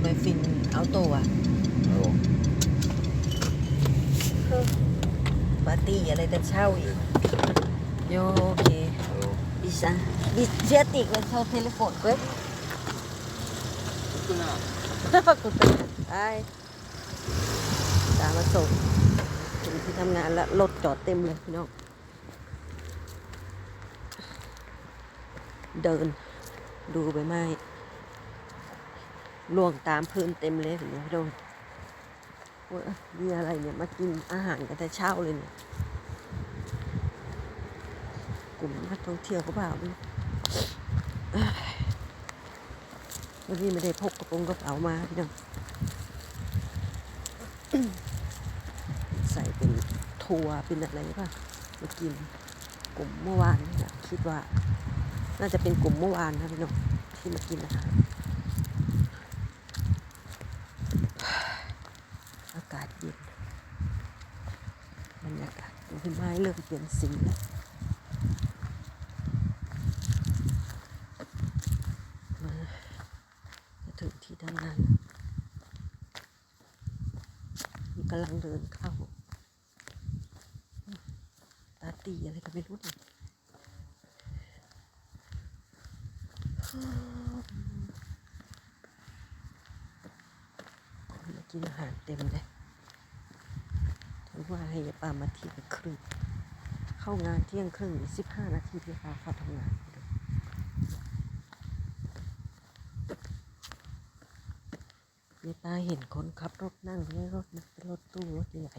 ไม่ฟินเอาตัวฮัลโหลปาร์ตี้อะไรแต่เช้าอีก โยโอเคฮัลโหล Bisa. Dia tignan sa telephone ko. Ito na. Ako to. Ay. ตามมาส่งถึงที่ทำงานแล้วรถจอดเต็มเลยพี่น้อง เดิน ดูใบไม้ ล่วงตามพื้นเต็มเลยเห็นไหมพี่น้องว่ามีอะไรเนี่ยมากินอาหารกันแต่เช้าเลยเนี่ย กลุ่มนักท่องเที่ยวเขาเปล่าไม่น้อ้ยวันนี้ไม่ได้พกกระโปรงกระเป๋ามาพี่น้องใส่เป็นทัวร์เป็นอะไรป่ะมากินกลุ่มเมื่อวานเนี่ยคิดว่า น่าจะเป็นกลุ่มเมื่อวานนะพี่น้องที่มากินอาหารอากาศเย็น บรรยากาศดูพี่ไม้เริ่มเปลี่ยนสีแล้วมาจะถึงที่ทำงานมันกำลังเดินเข้าตาตีอะไรก็ไม่รู้เนี่ยกินอาหารเต็มเลย ว่าให้ยาปามาเที่ยงครึ่งเข้างานเที่ยงครึ่งสิบห้านาทีที่พาเข้าทำงานยายตาเห็นคนขับรถนั่งในรถนะเป็นรถตู้รถใหญ่